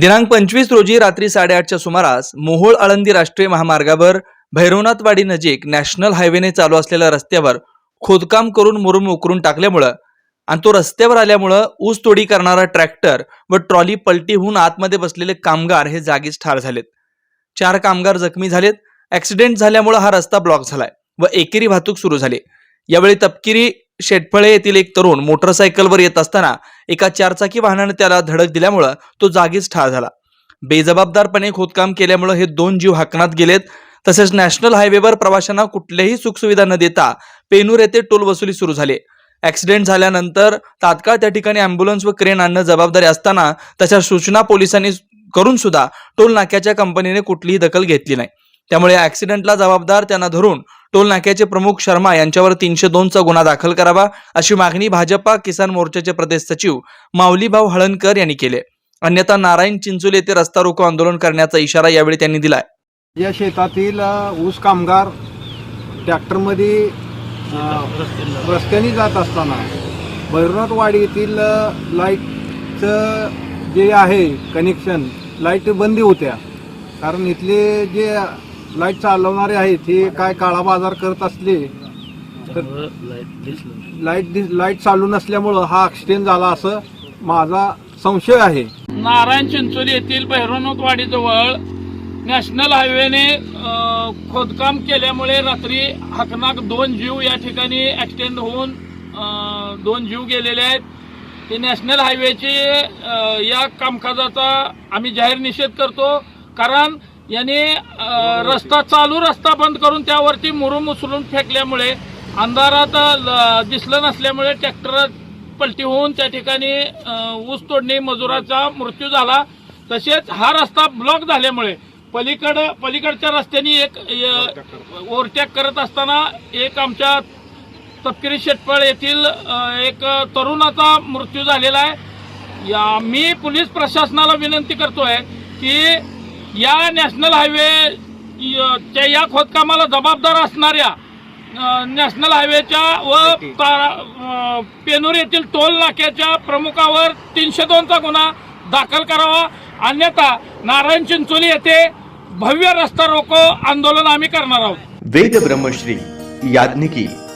दिनांक पंचवीस रोजी रात्री साडेआठच्या सुमारास मोहोळ आळंदी राष्ट्रीय महामार्गावर भैरवनाथवाडी नजीक नॅशनल हायवेने चालू असलेल्या रस्त्यावर खोदकाम करून मुरुम उकरून टाकल्यामुळं आणि तो रस्त्यावर आल्यामुळं ऊस तोडी करणारा ट्रॅक्टर व ट्रॉली पलटी होऊन आतमध्ये बसलेले कामगार हे जागीच ठार झालेत. चार कामगार जखमी झालेत. ऍक्सिडेंट झाल्यामुळं हा रस्ता ब्लॉक झालाय व एकेरी वाहतूक सुरू झाली. यावेळी तपकिरी शेटफळे येथील एक तरुण मोटरसायकलवर येत असताना एका चारचाकी वाहनाने त्याला धडक दिल्यामुळं तो जागीच ठार झाला. बेजबाबदारपणे खोदकाम केल्यामुळं हे दोन जीव हाकनात गेलेत. तसेच नॅशनल हायवेवर प्रवाशांना कुठल्याही सुखसुविधा न देता पेनूर येथे टोल वसुली सुरू झाली. ऍक्सिडेंट झाल्यानंतर तात्काळ त्या ठिकाणी अँब्युलन्स व क्रेन आणणं जबाबदारी असताना तशा सूचना पोलिसांनी करून सुद्धा टोल नाक्याच्या कंपनीने कुठलीही दखल घेतली नाही. त्यामुळे या जबाबदार त्यांना धरून टोल नाक्याचे प्रमुख शर्मा यांच्यावर तीनशे दोनचा गुन्हा दाखल करावा अशी मागणी भाजपा किसान मोर्चाचे प्रदेश सचिव माऊलीभाऊ हळणकर यांनी केले अन्यथा नारायण चिंचोली येथे रस्ता रोको आंदोलन करण्याचा इशारा यावेळी त्यांनी दिलाय. या शेतातील ऊस कामगार ट्रॅक्टरमध्ये रस्त्याने जात असताना भैरवनाथवाडी येथील लाईटचं जे आहे कनेक्शन लाइट बंदी होत्या. कारण इथले जे लाइट चालवणारे आहेत हे काय काळा बाजार करत असले तर लाइट दि- लाइट चालू नसल्यामुळं हा ॲक्सिडेंट झाला असं माझा संशय आहे. नारायण चिंचोली येथील भैरवनाथवाडीजवळ नॅशनल हायवेने अ, खोदकाम केल्यामुळे रात्री हकनाक दोन जीव या ठिकाणी ॲक्सिडेंट होऊन अ, दोन जीव गेलेले आहेत. ते नॅशनल हायवेचे अ, या कामकाजाचा आम्ही जाहीर निषेध करतो कारण याने रस्ता चालू रस्ता बंद करून त्यावरती मुरुम उचलून फेकल्यामुळे अंधारात ल- दिसलं नसल्यामुळे ट्रॅक्टर पलटी होऊन त्या ठिकाणी ऊस तोडणी मजुराचा मृत्यू झाला. तसेच हा रस्ता ब्लॉक झाल्यामुळे पलीकड पलीकडच्या रस्त्याने एक ओव्हरटॅक करत असताना एक आमच्या तपकिरी शेटपळ येथील एक तरुणाचा मृत्यू झालेला आहे. या मी पोलीस प्रशासनाला विनंती करतोय की या नॅशनल हायवे य- च्या या खोदकामाला जबाबदार असणाऱ्या नॅशनल हायवेच्या व पेनूर येथील टोल नाक्याच्या प्रमुखावर तीनशे दोनचा गुन्हा दाखल करावा. अन्यथा नारायण चिंचोली येथे भव्य रस्ता रोको आंदोलन आम्ही करणार आहोत. वेद ब्रह्मश्री याज्ञिकी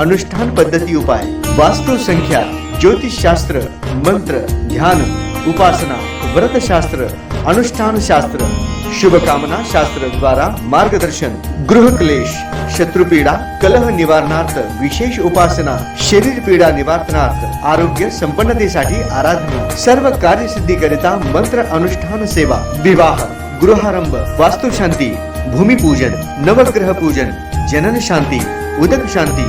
अनुष्ठान पद्धती उपाय वास्तु संख्या मंत्र ध्यान उपासना व्रतशास्त्र अनुष्ठान शास्त्र शुभकामना शास्त्र द्वारा मार्गदर्शन गृह क्लेश शत्रुपीडा कलह निवारणार्थ विशेष उपासना शरीर पीडा निवारणार्थ आरोग्य संपन्नतेसाठी आराधना सर्व कार्यसिद्धीकरिता मंत्र अनुष्ठान सेवा विवाह गृहारंभ वास्तुशांती भूमिपूजन नवग्रह पूजन जनन शांती उदक शांती